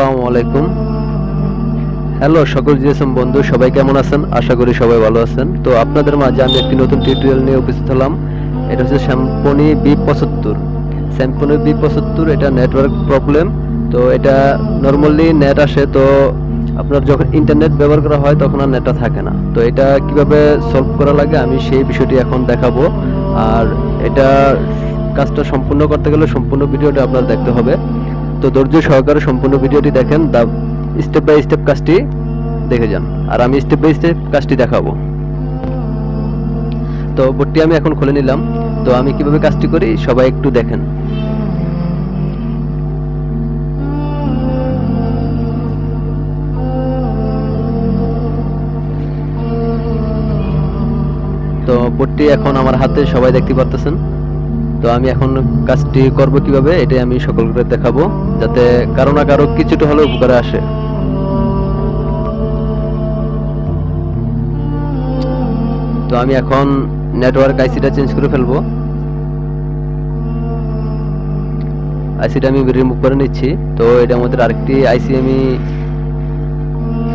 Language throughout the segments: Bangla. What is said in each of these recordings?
আসসালামু আলাইকুম। হ্যালো সকল জিএসএম বন্ধু, সবাই কেমন আছেন? আশা করি সবাই ভালো আছেন। তো আপনাদের মাঝে আমি একটি নতুন টিউটোরিয়াল নিয়ে উপস্থিত হলাম। এটা হচ্ছে শ্যাম্পনি বি পঁচাত্তর। শ্যাম্পনি বি পঁচাত্তর, এটা নেটওয়ার্ক প্রবলেম তো এটা নর্মালি নেট আসে, তো আপনার যখন ইন্টারনেট ব্যবহার করা হয়, তখন আর নেটটা থাকে না। তো এটা কীভাবে সলভ করা লাগে, আমি সেই বিষয়টি এখন দেখাবো। আর এটা কাজটা সম্পূর্ণ করতে গেলে সম্পূর্ণ ভিডিওটা আপনার দেখতে হবে। তো ধৈর্য সহকারে সম্পূর্ণ ভিডিওটি দেখেন দা স্টেপ বাই স্টেপ কাজটি দেখে যান। আর আমি স্টেপ বাই স্টেপ কাজটি দেখাবো। তো বোর্ডটি আমি এখন খুলে নিলাম। তো আমি কীভাবে কাজটি করি, সবাই একটু দেখেন। তো বোর্ডটি এখন আমার হাতে, সবাই দেখতে পারতেছেন? তো আমি এখন কাজটি করব কীভাবে, এটাই আমি সকলকে দেখাবো, যাতে কারও না কারও কিছুটা হলেও উপকারে আসে। তো আমি এখন নেটওয়ার্ক আইসিটা চেঞ্জ করে ফেলব। আইসিটা আমি রিমুভ করে নিচ্ছি। তো এটার মধ্যে আরেকটি আইসি আমি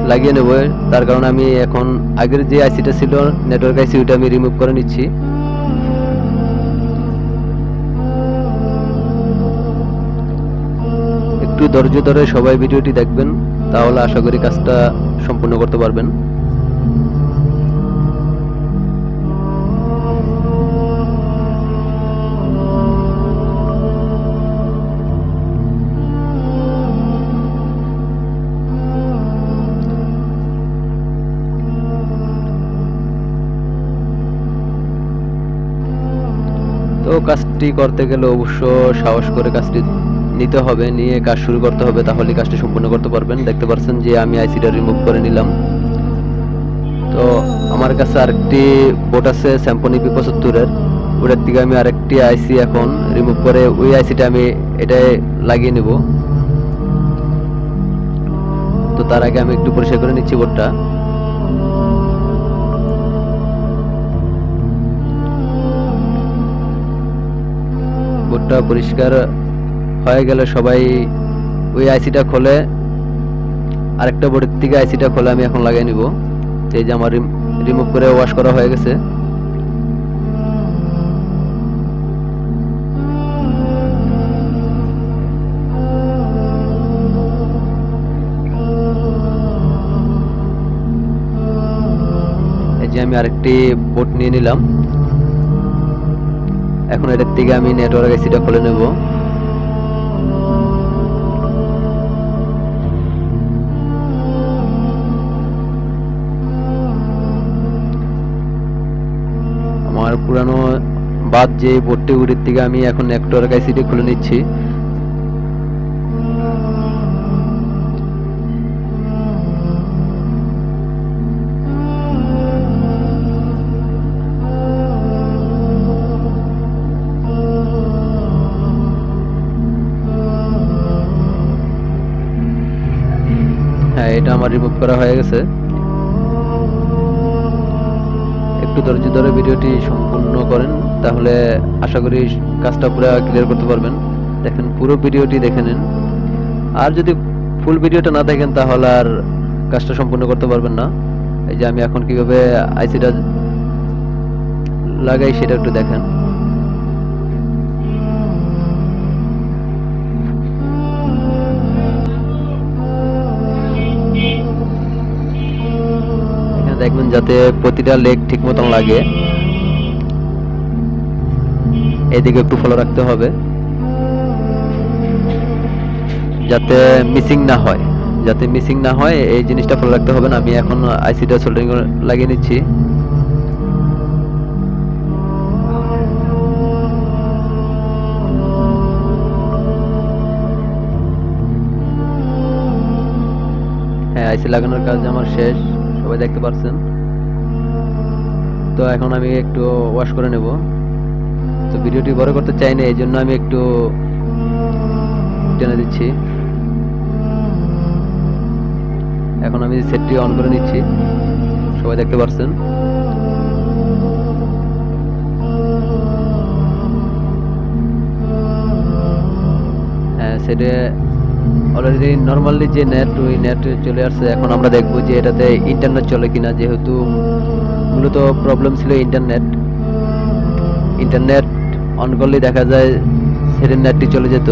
লাগিয়ে নেব। তার কারণে আমি এখন আগের যে আইসিটা ছিল নেটওয়ার্ক আইসি ওইটা আমি রিমুভ করে নিচ্ছি। একটু ধৈর্য ধরে সবাই ভিডিওটি দেখবেন, তাহলে আশা করি কাজটা সম্পূর্ণ করতে পারবেন। তো কাজটি করতে গেলে অবশ্য সাহস করে কাজটি নিতে হবে, নিয়ে কাজ শুরু করতে হবে, তাহলে কাজটি সম্পূর্ণ করতে পারবেন। দেখতে পাচ্ছেন যে আমি আইসিটা রিমুভ করে নিলাম। তো আমার কাছে আরেকটি বোট আছে স্যাম্পনি পি পঁচাত্তরের। ওটার থেকে আমি আরেকটি আইসি এখন রিমুভ করে, ওই আইসিটা আমি এটাই লাগিয়ে নেব। তো তার আগে আমি একটু পরিষ্কার করে নিচ্ছি বোর্ডটা বোর্ডটা পরিষ্কার হয়ে গেলে সবাই ওই আইসিটা খোলে। আরেকটা বোর্ডের থেকে আইসিটা খোলে আমি এখন লাগিয়ে নিব। এই যে আমার রিমুভ করে ওয়াশ করা হয়ে গেছে। যে আমি আরেকটি বোট নিয়ে নিলাম। এখন এটার থেকে আমি নেটওয়ার্ক আইসিটা খুলে নেব। পুরানো বাদ যে বোর্ডটি উড়ির থেকে আমি এখন নেটওয়ার্ক আইসিটি খুলে নিচ্ছি। হ্যাঁ এটা আমার রিমুভ করা হয়ে গেছে। একটু ধৈর্য ধরে ভিডিওটি সম্পূর্ণ করেন, তাহলে আশা করি কাজটা পুরো ক্লিয়ার করতে পারবেন। দেখেন, পুরো ভিডিওটি দেখে নিন। আর যদি ফুল ভিডিওটা না দেখেন, তাহলে আর কাজটা সম্পূর্ণ করতে পারবেন না। এই যে আমি এখন কীভাবে আইসিটা লাগাই সেটা একটু দেখেন। দেখবেন যাতে প্রতিটা লেগ ঠিক মতন লাগে। এদিকে একটু ফলো রাখতে হবে। যাতে মিসিং না হয়। যাতে মিসিং না হয়, এই জিনিসটা ফলো রাখতে হবে না। আমি এখন আইসিটা সোল্ডারিং লাগিয়ে নিচ্ছি। হ্যাঁ আইসি লাগানোর কাজ আমার শেষ। সবাই দেখতে পাচ্ছেন তো এখন আমি একটু ওয়াশ করে নেব। তো ভিডিওটি বড় করতে চাই না, এই জন্য আমি একটু টেনে দিচ্ছি। এখন আমি সেটটি অন করে নিচ্ছি। সবাই দেখতে পাচ্ছেন হ্যাঁ সেটে অলরেডি নর্মালি যে নেট ওই নেট চলে আসছে, এখন আমরা দেখব যে এটাতে ইন্টারনেট চলে কিনা, যেহেতু মূলত প্রবলেম ছিল ইন্টারনেট ইন্টারনেট অন করলেই দেখা যায় সেটের নেটটি চলে যেত,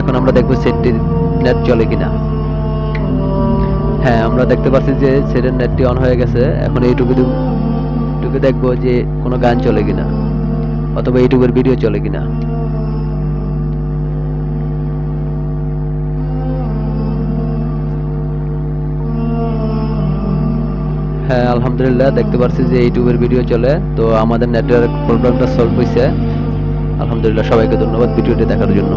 এখন আমরা দেখব সেটটির নেট চলে কিনা। হ্যাঁ আমরা দেখতে পাচ্ছি যে সেটের নেটটি অন হয়ে গেছে, এখন এইটুকু এইটুকু দেখব যে কোনো গান চলে কিনা, অথবা ইউটিউবের ভিডিও চলে কিনা। আলহামদুলিল্লাহ, দেখতে পাচ্ছি যে ইউটিউবের ভিডিও চলে। তো আমাদের নেটওয়ার্ক প্রবলেমটা সলভ হয়েছে আলহামদুলিল্লাহ, সবাইকে ধন্যবাদ ভিডিওটি দেখার জন্য।